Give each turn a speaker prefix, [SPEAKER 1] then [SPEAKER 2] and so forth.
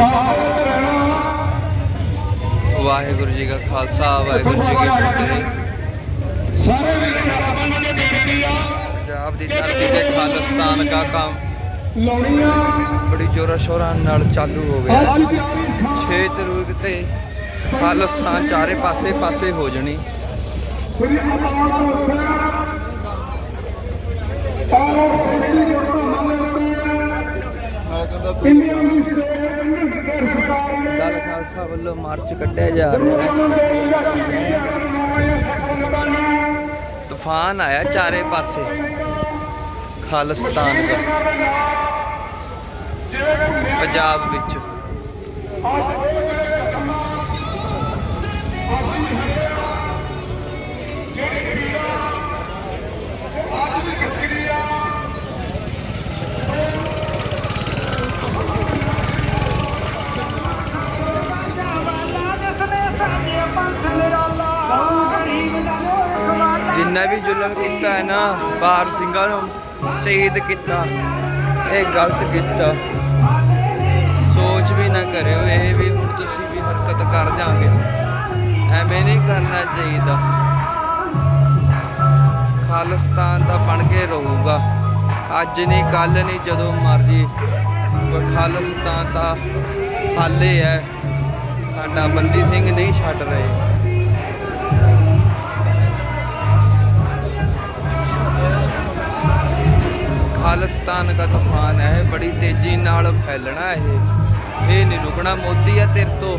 [SPEAKER 1] ਰਹਿਣਾ
[SPEAKER 2] ਵਾਹਿਗੁਰੂ ਜੀ ਕਾ ਖਾਲਸਾ ਵਾਹਿਗੁਰੂ ਜੀ ਕੀ ਫਤਿਹ।
[SPEAKER 1] ਸਾਰੇ ਵੀਰਾਂ ਨੂੰ ਬੰਨ ਕੇ ਬੇਨਤੀ ਆ।
[SPEAKER 2] ਪੰਜਾਬ ਦੀ ਧਰਤੀ ਤੇ ਖਾਲਿਸਤਾਨ ਦਾ ਕੰਮ
[SPEAKER 1] ਲਾਉਣੀਆਂ
[SPEAKER 2] ਬੜੀ ਜੋਰਾ ਸ਼ੋਰਾਂ ਨਾਲ ਚਾਲੂ ਹੋ ਗਿਆ 6 ਤਰੀਕ ਤੇ ਖਾਲਿਸਤਾਨ ਚਾਰੇ ਪਾਸੇ ਪਾਸੇ ਹੋ ਜਣੀ।
[SPEAKER 1] ਸ੍ਰੀ ਅਕਾਲ ਤਖਤ ਸਾਹਿਬ ਔਰ
[SPEAKER 2] ਖਾਲਸਾ ਵੱਲੋਂ ਮਾਰਚ ਕੱਢਿਆ ਜਾ ਰਿਹਾ ਹੈ। ਤੂਫਾਨ ਆਇਆ ਚਾਰੇ ਪਾਸੇ। ਖਾਲਿਸਤਾਨ ਦਾ। ਪੰਜਾਬ ਵਿੱਚ। ਜਿੰਨਾ ਵੀ ਜ਼ੁਲਮ ਕੀਤਾ ਹੈ ਨਾ, ਬਾਹਰ ਸਿੰਘਾਂ ਨੂੰ ਸ਼ਹੀਦ ਕੀਤਾ, ਇਹ ਗਲਤ ਕੀਤਾ। ਸੋਚ ਵੀ ਨਾ ਕਰਿਓ, ਇਹ ਵੀ ਹੁਣ ਤੁਸੀਂ ਵੀ ਹਰਕਤ ਕਰ ਜਾਓਗੇ। ਐਵੇਂ ਨਹੀਂ ਕਰਨਾ ਚਾਹੀਦਾ। ਖਾਲਿਸਤਾਨ ਦਾ ਬਣ ਕੇ ਰਹੂਗਾ। ਅੱਜ ਨਹੀਂ ਕੱਲ ਨਹੀਂ, ਜਦੋਂ ਮਰਜ਼ੀ। ਪਰ ਖਾਲਿਸਤਾਨ ਦਾ ਹਾਲੇ ਹੈ। ਸਾਡਾ ਬੰਦੀ ਸਿੰਘ ਨਹੀਂ ਛੱਡ ਰਹੇ। ਖਾਲਿਸਤਾਨ ਦਾ ਤੂਫਾਨ ਹੈ, ਬੜੀ ਤੇਜ਼ੀ ਨਾਲ ਫੈਲਣਾ ਇਹ। ਇਹ ਨਹੀਂ ਰੁਕਣਾ ਮੋਦੀ ਆ ਤੇਰੇ ਤੋਂ।